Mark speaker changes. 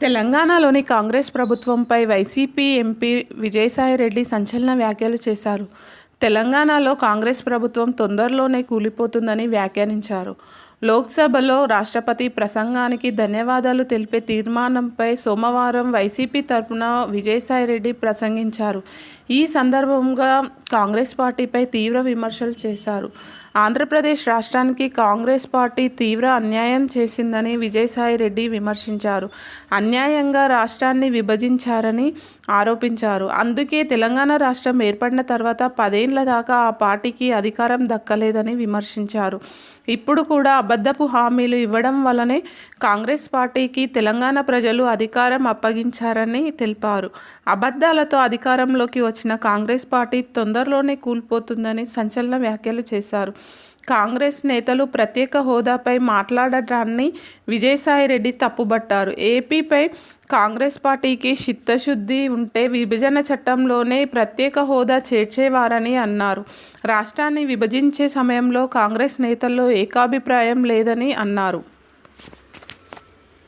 Speaker 1: తెలంగాణలోని కాంగ్రెస్ ప్రభుత్వంపై YCP MP Vijayasai Reddy సంచలన వ్యాఖ్యలు చేశారు. తెలంగాణలో కాంగ్రెస్ ప్రభుత్వం తొందరలోనే కూలిపోతుందని వ్యాఖ్యానించారు. లోక్సభలో రాష్ట్రపతి ప్రసంగానికి ధన్యవాదాలు తెలిపే తీర్మానంపై సోమవారం వైసీపీ తరపున విజయసాయిరెడ్డి ప్రసంగించారు. ఈ సందర్భంగా కాంగ్రెస్ పార్టీపై తీవ్ర విమర్శలు చేశారు. ఆంధ్రప్రదేశ్ రాష్ట్రానికి కాంగ్రెస్ పార్టీ తీవ్ర అన్యాయం చేసిందని విజయసాయిరెడ్డి విమర్శించారు. అన్యాయంగా రాష్ట్రాన్ని విభజించారని ఆరోపించారు. అందుకే తెలంగాణ రాష్ట్రం ఏర్పడిన తర్వాత పదేండ్ల దాకా ఆ పార్టీకి అధికారం దక్కలేదని విమర్శించారు. ఇప్పుడు కూడా అబద్ధపు హామీలు ఇవ్వడం వల్లనే కాంగ్రెస్ పార్టీకి తెలంగాణ ప్రజలు అధికారం అప్పగించారని తెలిపారు. అబద్ధాలతో అధికారంలోకి వచ్చిన కాంగ్రెస్ పార్టీ తొందరలోనే కూలిపోతుందని సంచలన వ్యాఖ్యలు చేశారు. కాంగ్రెస్ నేతలు ప్రత్యేక హోదాపై మాట్లాడటాన్ని విజయసాయిరెడ్డి తప్పుబట్టారు. ఏపీపై కాంగ్రెస్ పార్టీకి చిత్తశుద్ధి ఉంటే విభజన చట్టంలోనే ప్రత్యేక హోదా చేర్చేవారని అన్నారు. రాష్ట్రాన్ని విభజించే సమయంలో కాంగ్రెస్ నేతల్లో ఏకాభిప్రాయం లేదని అన్నారు.